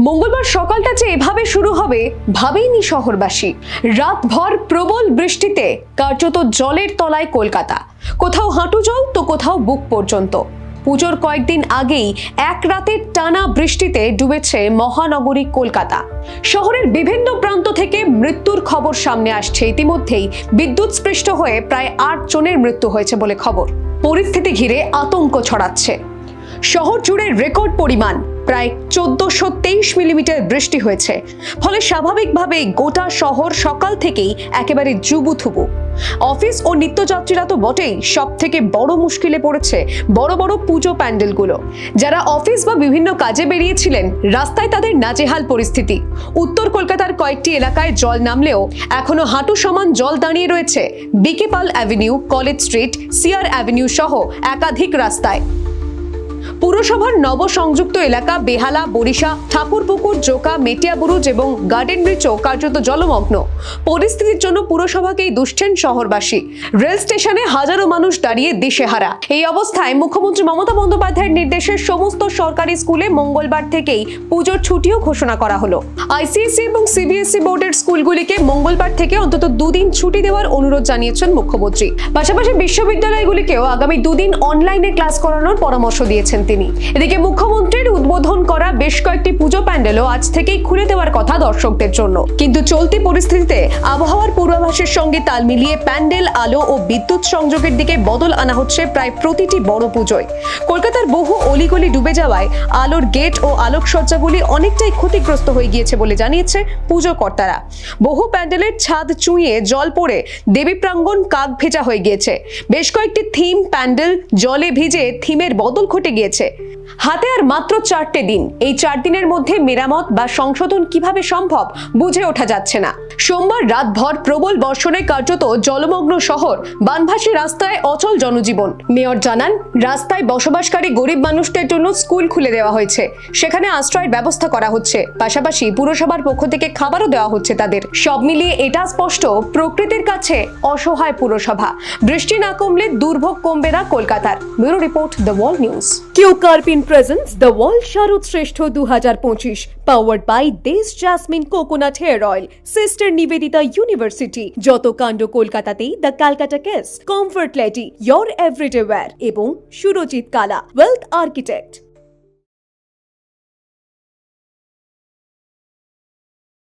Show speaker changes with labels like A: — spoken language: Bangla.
A: মঙ্গলবার সকালটা যে এভাবে শুরু হবে, ভাবেইনি শহরবাসী। রাতভর প্রবল বৃষ্টিতে, কার্যত জলের তলায় কলকাতা। কোথাও হাঁটু জল, তো কোথাও বুক পর্যন্ত। পুজোর কয়েকদিন আগেই এক রাতের টানা বৃষ্টিতে ডুবেছে মহানগরী কলকাতা। শহরের বিভিন্ন প্রান্ত থেকে মৃত্যুর খবর সামনে আসছে। ইতিমধ্যেই বিদ্যুৎ স্পৃষ্ট হয়ে প্রায় আট জনের মৃত্যু হয়েছে বলে খবর। পরিস্থিতি ঘিরে আতঙ্ক ছড়াচ্ছে। শহর জুড়ে রেকর্ড পরিমাণ। প্রায় চোদ্দশো তেইশ মিলিমিটার বৃষ্টি হয়েছে। ফলে স্বাভাবিকভাবেই গোটা শহর সকাল থেকেই একেবারে জুবুথুবু অফিস ও নিত্যযাত্রীরা তো বটেই সব থেকে বড় মুশকিলে পড়েছে বড় বড় পুজো প্যান্ডেলগুলো। যারা অফিস বা বিভিন্ন কাজে বেরিয়েছিলেন, রাস্তায় তাদের নাজেহাল পরিস্থিতি। উত্তর কলকাতার কয়েকটি এলাকায় জল নামলেও এখনও হাঁটু সমান জল দাঁড়িয়ে রয়েছে। BK Pal avenue, college street, CR avenue সহ একাধিক রাস্তায়। পুরসভার নবসংযুক্ত এলাকা বেহালা বরিশা ঠাকুরপুকুর, জোকা মেটিয়াবুরুজ এবং গার্ডেন ব্রিজও কার্যত জলমগ্ন। পরিস্থিতির জন্য পুরসভাকেই দুষছেন শহরবাসী। রেল স্টেশনে হাজারো মানুষ দাঁড়িয়ে দিশেহারা। এই অবস্থায় মুখ্যমন্ত্রী মমতা বন্দ্যোপাধ্যায়ের নির্দেশে সমস্ত সরকারি স্কুলে মঙ্গলবার থেকেই পুজোর ছুটিও ঘোষণা করা হলো। আইসিএসসি এবং সিবিএসই বোর্ডের স্কুলগুলিকে মঙ্গলবার থেকে অন্তত দুদিন ছুটি দেওয়ার অনুরোধ জানিয়েছেন মুখ্যমন্ত্রী। পাশাপাশি বিশ্ববিদ্যালয়গুলিকেও আগামী দুদিন অনলাইনে ক্লাস করানোর পরামর্শ দিয়েছেন তিনি। এদিকে মুখ্যমন্ত্রীর উদ্বোধন করা বেশ কয়েকটি পুজো প্যান্ডেলও আজ থেকেই খুলে দেওয়ার কথা দর্শকদের জন্য। কিন্তু চলতি পরিস্থিতিতে আবহাওয়ার পূর্বাভাসের সঙ্গে তাল মিলিয়ে প্যান্ডেল, আলো ও বিদ্যুৎ সংযোগের দিকে বদল আনা হচ্ছে প্রায় প্রতিটি বড় পুজোয়। কলকাতার বহু অলিগলি ডুবে যাওয়ায় আলোর গেট ও আলোকসজ্জাগুলি অনেকটাই ক্ষতিগ্রস্ত হয়ে গিয়েছে বলে জানিয়েছে পুজো কর্তারা বহু প্যান্ডেলের ছাদ চুঁয়ে জল পড়ে দেবী প্রাঙ্গণ কাক ভেজা হয়ে গিয়েছে। বেশ কয়েকটি থিম প্যান্ডেল জলে ভিজে থিমের বদল ঘটে গিয়েছে। হাতে আর মাত্র চারটে দিন। এই চার দিনের মধ্যে মেরামত বা সংশোধন কীভাবে সম্ভব বুঝে ওঠা যাচ্ছে না। সোমবার রাতভর প্রবল বর্ষণে কার্যত জলমগ্ন শহর, বানভাসী রাস্তায় অচল জনজীবন। মেয়র জানান, রাস্তায় বসবাসকারী গরিব মানুষদের জন্য স্কুল খুলে দেওয়া হয়েছে। সেখানে আশ্রয়ের ব্যবস্থা করা হচ্ছে। পাশাপাশি পুরসভার পক্ষ থেকে খাবারও দেওয়া হচ্ছে তাদের। সব মিলিয়ে এটা স্পষ্ট, প্রকৃতির কাছে অসহায় পুরসভা। বৃষ্টি না কমলে দুর্ভোগ কমবে না কলকাতার। Bureau report the wall news.
B: Q কার্পিন প্রেজেন্টস দ্য ওয়ার্ল্ড শারদ শ্রেষ্ঠ দু হাজার পঁচিশ পাওয়ার্ড বাই দেশ jasmine coconut hair oil sister Nivedita university যত কাণ্ড কলকাতাতেই the Calcutta case comfort lady your everyday wear এবং সুরজিৎ কালা ওয়েলথ আর্কিটেক্ট